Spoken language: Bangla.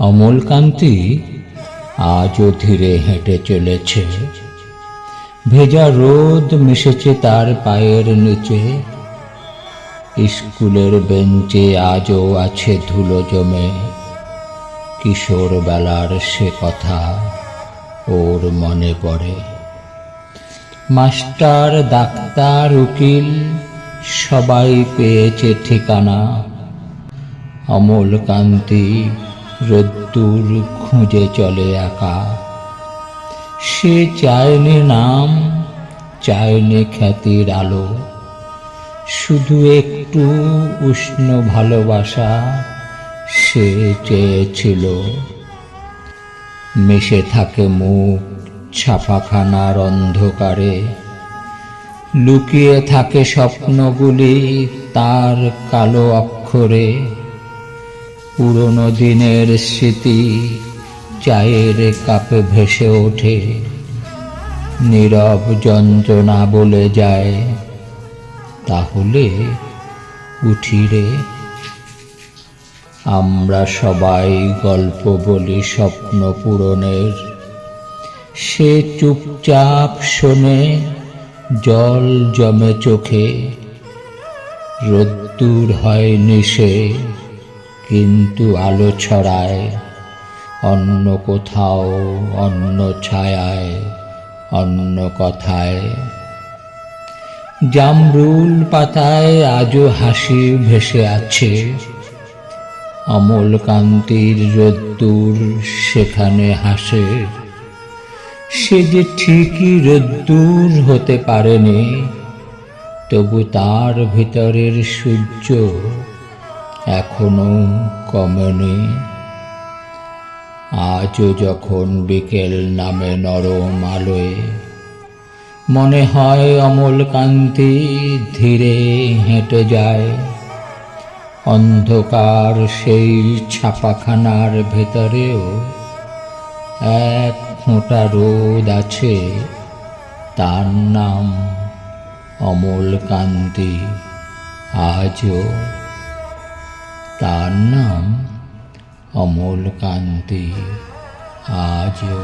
অমলকান্তি আজও ধীরে হেঁটে চলেছে। ভেজা রোদ মিশেছে তার পায়ের নিচে। স্কুলের বেঞ্চে আজও আছে ধুলো জমে। কিশোর বেলার সে কথা ওর মনে পড়ে। মাস্টার, ডাক্তার, উকিল সবাই পেয়েছে ঠিকানা। অমলকান্তি রোদ্দুর খুঁজে চলে একা। সে চায়নি নাম, চায়নি খ্যাতির আলো। শুধু একটু উষ্ণ ভালোবাসা সে চেয়েছিল। মিশে থাকে মুখ ছাপাখানার অন্ধকারে। লুকিয়ে থাকে স্বপ্নগুলি তার কালো অক্ষরে। পুরনো দিনের স্মৃতি চায়ের কাপে ভেসে ওঠে। নীরব যন্ত্রণা বলে যায়, তাহলে উঠি রে। আমরা সবাই গল্প বলি স্বপ্ন পূরণের। সে চুপচাপ শোনে, জল জমে চোখে। রোদ্দুর হয় নিশে। কিন্তু আলো ছড়ায়, অন্য কোথাও, অন্য ছায়ায়, অন্য কথায়। জামরুল পাতায় আজও হাসি ভেসে আছে। অমলকান্তির রোদ্দুর সেখানে হাসে। সে যে ঠিকই রোদ্দুর হতে পারেনি, তবু তার ভিতরের সূর্য এখনও কমেনি। আজও যখন বিকেল নামে নরম আলোয়, মনে হয় অমলকান্তি ধীরে হেঁটে যায়। অন্ধকার সেই ছাপাখানার ভেতরেও এক ফোঁটা রোদ আছে, তার নাম অমলকান্তি আজও তার নাম অমলকান্তি। আজও